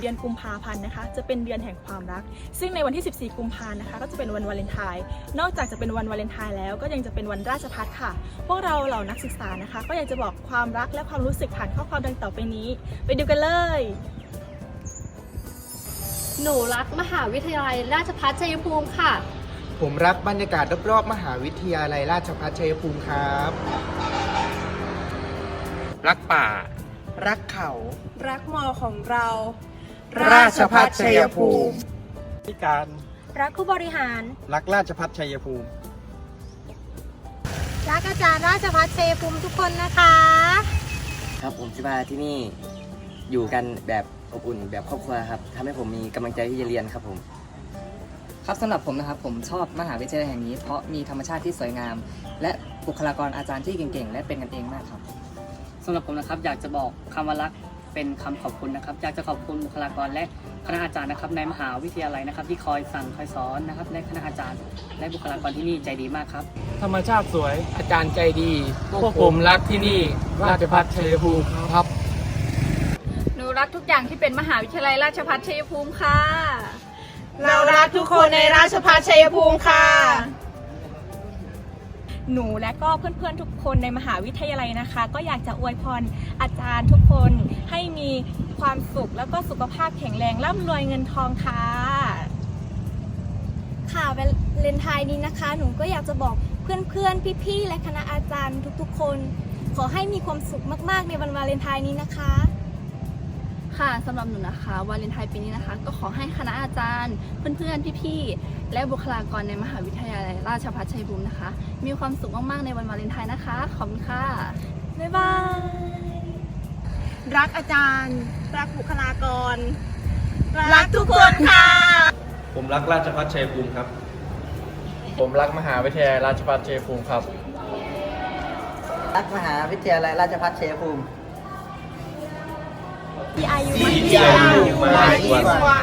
เดือนกุมภาพันธ์นะคะ จะเป็นเดือนแห่งความรัก ซึ่งในวันที่ 14 กุมภานะคะ ก็จะเป็นวันวาเลนไทน์ นอกจากจะเป็นวันวาเลนไทน์แล้วก็ยังจะเป็นวันราชพัฒค่ะ พวกเราเหล่านักศึกษานะคะ ก็อยากจะบอกความรักและความรู้สึกผ่านข้อความดังต่อไปนี้ ไปดูกันเลย หนูรักมหาวิทยาลัยราชภัฏชัยภูมิค่ะ ผมรักบรรยากาศรอบๆมหาวิทยาลัยราชภัฏชัยภูมิครับ รักป่า รักเขา รักมอของเรา ราชภัฏชัยภูมิที่การรักผู้บริหาร รักราชพัฒชัยภูมิ รักอาจารย์ราชภัฏชัยภูมิทุกคนนะคะ ครับผมคิดว่าที่นี่อยู่กันแบบอบอุ่นแบบครอบครัวครับทำให้ผมมีกำลังใจที่จะเรียนครับผม ครับสำหรับผมนะครับผมชอบมหาวิทยาลัยแห่งนี้เพราะมีธรรมชาติที่สวยงาม และบุคลากรอาจารย์ที่เก่งๆ และเป็นกันเองมากครับ สำหรับผมนะครับอยากจะบอกคำว่ารักเป็นคำขอบคุณนะครับ อยากจะขอบคุณบุคลากรและคณะอาจารย์นะครับในมหาวิทยาลัยนะครับ ที่คอยสั่งคอยสอนนะครับและคณะอาจารย์ และบุคลากรที่นี่ใจดีมากครับ ธรรมชาติสวยอาจารย์ใจดี พวกผมรักที่นี่ราชพัฒชัยภูมิครับหนูรักทุกอย่างที่เป็นมหาวิทยาลัยราชภัฏชัยภูมิค่ะ เรารักทุกคนในราชภัฏชัยภูมิค่ะ หนูและก็เพื่อนๆทุกคนในมหาวิทยาลัยนะคะ ก็อยากจะอวยพรอาจารย์ทุกคนให้มีความสุขแล้วก็สุขภาพแข็งแรงร่ำรวยเงินทองค่ะค่ะวาเลนไทน์นี้นะคะ หนูก็อยากจะบอกเพื่อนๆ พี่ๆ และคณะอาจารย์ทุกๆ คน ขอให้มีความสุขมากๆ ในวันวาเลนไทน์นี้นะคะ ค่ะสำหรับหนูนะคะวาเลนไทน์ปีนี้นะคะ ก็ขอให้คณะอาจารย์ เพื่อนๆพี่ๆและบุคลากรในมหาวิทยาลัยราชภัฏชัยภูมินะคะ มีความสุขมากๆในวันวาเลนไทน์นะคะ ขอบคุณค่ะ บ๊ายบาย รักอาจารย์ รักบุคลากร รักทุกคนค่ะ ผมรักราชพัฒชัยภูมิครับ ผมรักมหาวิทยาลัยราชพัฒชัยภูมิครับ รักมหาวิทยาลัยราชภัฏชัยภูมิ ที่อายุที่อายุมากกว่า